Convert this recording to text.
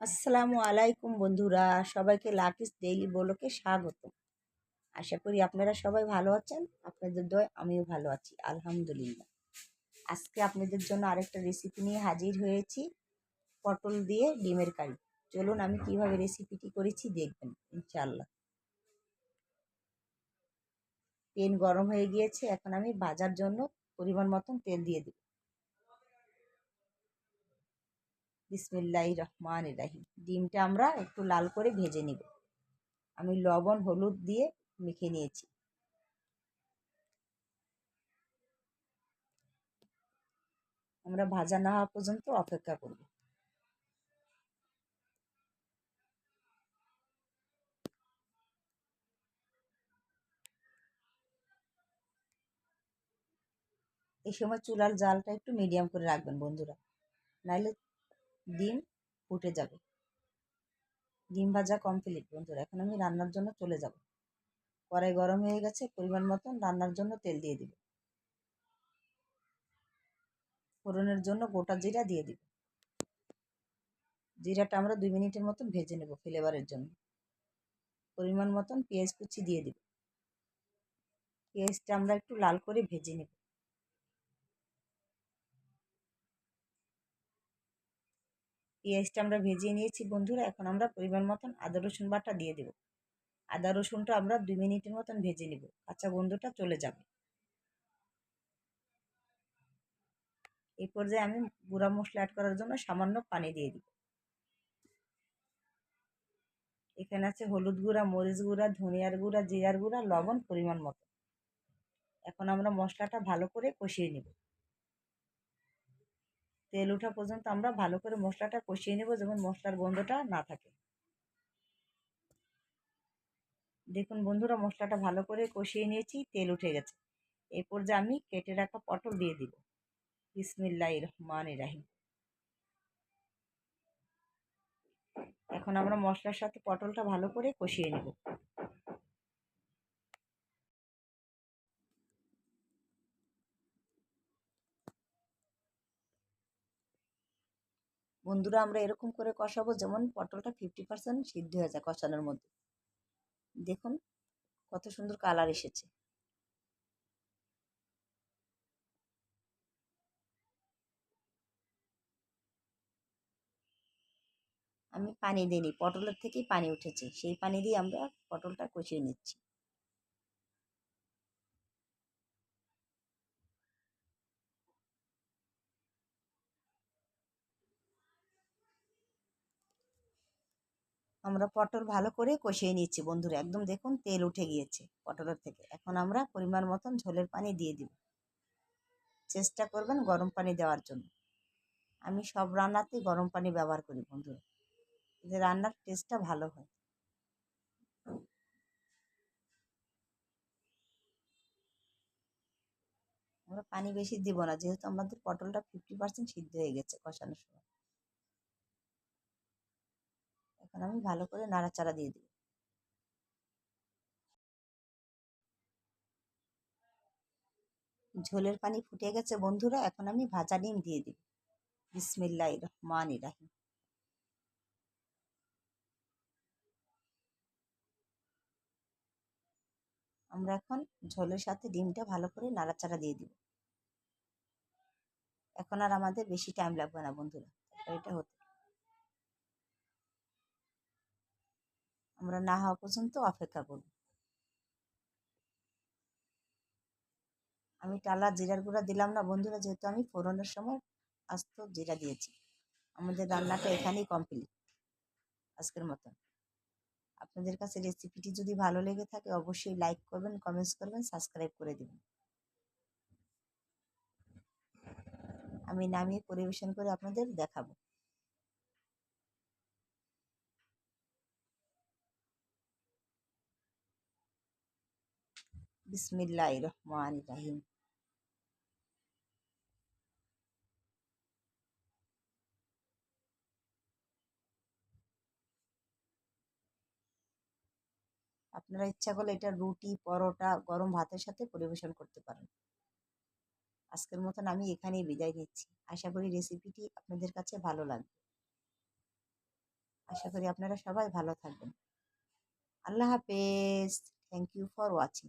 আসসালামু আলাইকুম বন্ধুরা, সবাইকে লাকিস ডেইলি বলোকে স্বাগত। আশা করি আপনারা সবাই ভালো আছেন, আপনাদের দয় আমিও ভালো আছি, আলহামদুলিল্লাহ। আজকে আপনাদের জন্য আরেকটা রেসিপি নিয়ে হাজির হয়েছি, পটল দিয়ে ডিমের কারি। চলুন আমি কীভাবে রেসিপিটি করেছি দেখবেন ইনশাল্লাহ পেন গরম হয়ে গিয়েছে, এখন আমি ভাজার জন্য পরিমাণ মতন তেল দিয়ে দেব। বিসমিল্লাহ রহমান রাহিম। ডিমটা আমরা একটু লাল করে ভেজে নিব। আমি লবণ, হলুদ দিয়ে মেখে নিয়েছি। আমরা ভাজা না হওয়া পর্যন্ত অপেক্ষা করব। এই সময় চুলার জালটা একটু মিডিয়াম করে রাখবেন বন্ধুরা। নাইলে ডিম ফুটে যাবে। ডিম ভাজা কমপ্লিট বন্ধুরা, এখন আমি রান্নার জন্য চলে যাব। কড়াই গরম হয়ে গেছে, পরিমাণ মতন রান্নার জন্য তেল দিয়ে দিব। ফোড়নের জন্য গোটা জিরা দিয়ে দিব। জিরাটা আমরা দুই মিনিটের মতন ভেজে নেব ফ্লেভারের জন্য। পরিমাণ মতন পেঁয়াজ কুচি দিয়ে দিব। পেঁয়াজটা আমরা একটু লাল করে ভেজে নেব। পেঁয়াজটা আমরা ভেজে নিয়েছি বন্ধুরা, এখন আমরা পরিমাণ মতন আদা, রসুন বাটা দিয়ে দেব। আদা, রসুনটা আমরা দুই মিনিটের মতন ভেজে নেব। কাঁচা গন্ধটা চলে যাবে। এই পর্যায়ে আমি গুঁড়া মশলা অ্যাড করার জন্য সামান্য পানি দিয়ে দিব। এখানে আছে হলুদ গুঁড়া, মরিচ গুঁড়া, ধনিয়ার গুঁড়া, জিরার গুঁড়া, লবণ পরিমাণ মতো। এখন আমরা মশলাটা ভালো করে কষিয়ে নেব। তেল ওঠা পর্যন্ত আমরা ভালো করে মশলাটা কষিয়ে নেব যেমন মশলার গন্ধটা না থাকে। দেখুন বন্ধুরা, মশলাটা ভালো করে কষিয়ে নিয়েছি, তেল উঠে গেছে। এরপর যে আমি কেটে রাখা পটল দিয়ে দিব। বিসমিল্লাহ রহমান রাহিম। এখন আমরা মশলার সাথে পটলটা ভালো করে কষিয়ে নেব। বন্ধুরা, আমরা এরকম করে কষাবো যেমন পটলটা ফিফটি পার্সেন্ট সিদ্ধ হয়ে যায় কষানোর মধ্যে। দেখুন কত সুন্দর কালার এসেছে। আমি পানি দিইনি, পটলের থেকেই পানি উঠেছে, সেই পানি দিয়ে আমরা পটলটা কষিয়ে নিচ্ছি। আমরা পটল ভালো করে কষিয়ে নিচ্ছি বন্ধুরা। একদম দেখুন তেল উঠে গিয়েছে পটলের থেকে। এখন আমরা পরিমাণ মতন ঝোলের পানি দিয়ে দিব। চেষ্টা করবেন গরম পানি দেওয়ার জন্য। আমি সব রান্নাতেই গরম পানি ব্যবহার করি বন্ধুরা। এতে রান্নার টেস্টটা ভালো হয়। আমরা পানি বেশি দিব না। যেহেতু আমাদের পটলটা ফিফটি পার্সেন্ট সিদ্ধ হয়ে গেছে কষানোর সময়। এখন আমি ভালো করে নাড়াচাড়া দিয়ে দিব ঝোলের পানি ফুটে গেছে, বন্ধুরা। এখন আমি ভাজা ডিম দিয়ে দিব বিসমিল্লা রহমান রাহিম। আমরা এখন ঝোলের সাথে ডিমটা ভালো করে নাড়াচাড়া দিয়ে দিব। এখন আর আমাদের বেশি টাইম লাগবে না, বন্ধুরা। এটা হতে আমরা না হওয়া পর্যন্ত অপেক্ষা করব আমি টালা জিরার গুঁড়া দিলাম না বন্ধুরা, যেহেতু আমি ফোড়নের সময় আস্ত জিরা দিয়েছি। আমাদের রান্নাটা এখানেই কমপ্লিট আজকের মতন। আপনাদের কাছে রেসিপিটি যদি ভালো লেগে থাকে, অবশ্যই লাইক করবেন কমেন্টস করবেন সাবস্ক্রাইব করে দেবেন। আমি নামিয়ে পরিবেশন করে আপনাদের দেখাবো। বিসমিল্লাহ রহমান রাহিম। আপনারা ইচ্ছা করলে এটা রুটি, পরোটা, গরম ভাতের সাথে পরিবেশন করতে পারেন। আজকের মতন আমি এখানেই বিদায় নিচ্ছি। আশা করি রেসিপিটি আপনাদের কাছে ভালো লাগবে। আশা করি আপনারা সবাই ভালো থাকবেন। আল্লাহ হাফেজ। Thank you for watching